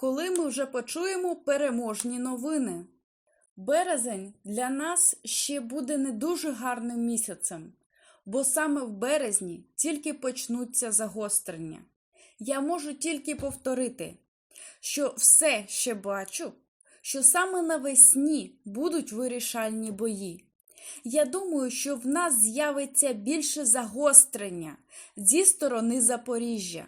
коли ми вже почуємо переможні новини. Березень для нас ще буде не дуже гарним місяцем, бо саме в березні тільки почнуться загострення. Я можу тільки повторити, що все ще бачу, що саме навесні будуть вирішальні бої. Я думаю, що в нас з'явиться більше загострення зі сторони Запоріжжя.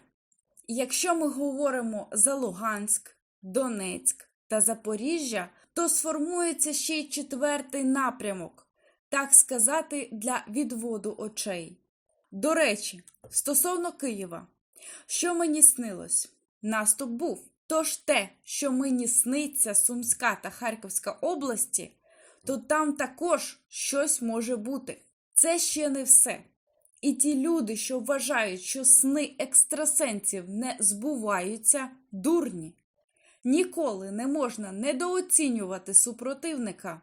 Якщо ми говоримо за Луганськ, Донецьк та Запоріжжя, то сформується ще й четвертий напрямок, так сказати, для відводу очей. До речі, стосовно Києва, що мені снилось? Наступ був. Тож те, що мені сниться Сумська та Харківська області, то там також щось може бути. Це ще не все. І ті люди, що вважають, що сни екстрасенсів не збуваються, дурні. Ніколи не можна недооцінювати супротивника.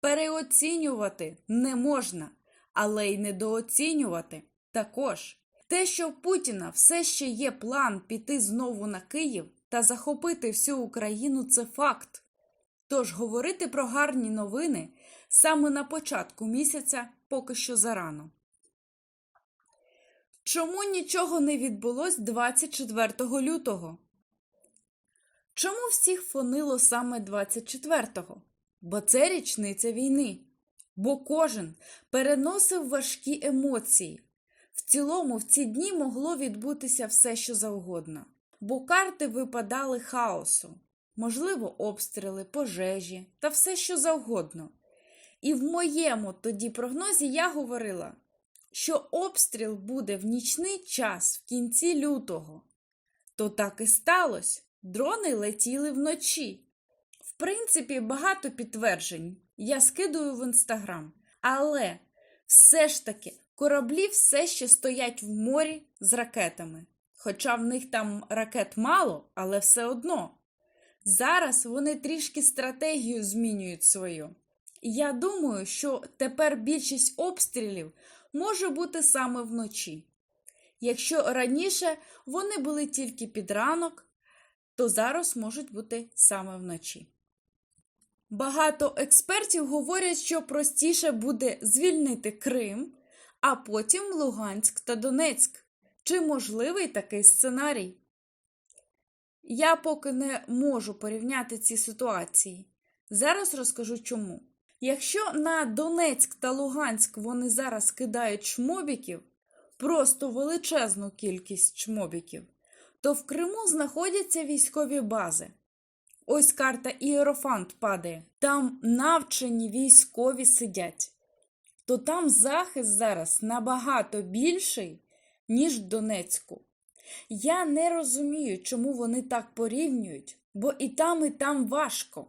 Переоцінювати не можна, але й недооцінювати також. Те, що в Путіна все ще є план піти знову на Київ та захопити всю Україну, це факт. Тож говорити про гарні новини саме на початку місяця поки що зарано. Чому нічого не відбулось 24 лютого? Чому всіх фонило саме 24-го? Бо це річниця війни. Бо кожен переносив важкі емоції. В цілому в ці дні могло відбутися все, що завгодно. Бо карти випадали хаосу, можливо, обстріли, пожежі та все, що завгодно. І в моєму тоді прогнозі я говорила, що обстріл буде в нічний час в кінці лютого. То так і сталося. Дрони летіли вночі. В принципі, багато підтверджень я скидую в інстаграм. Але все ж таки кораблі все ще стоять в морі з ракетами. Хоча в них там ракет мало, але все одно. Зараз вони трішки стратегію змінюють свою. Я думаю, що тепер більшість обстрілів може бути саме вночі. Якщо раніше вони були тільки під ранок, то зараз можуть бути саме вночі. Багато експертів говорять, що простіше буде звільнити Крим, а потім Луганськ та Донецьк. Чи можливий такий сценарій? Я поки не можу порівняти ці ситуації. Зараз розкажу чому. Якщо на Донецьк та Луганськ вони зараз кидають чмобіків, просто величезну кількість чмобіків, то в Криму знаходяться військові бази. Ось карта Іерофант падає. Там навчені військові сидять. То там захист зараз набагато більший, ніж в Донецьку. Я не розумію, чому вони так порівнюють, бо і там, і там важко.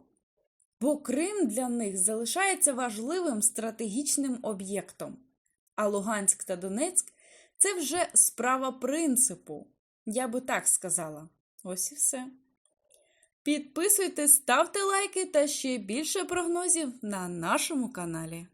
Бо Крим для них залишається важливим стратегічним об'єктом. А Луганськ та Донецьк це вже справа принципу. Я би так сказала. Ось і все. Підписуйтесь, ставте лайки та ще більше прогнозів на нашому каналі.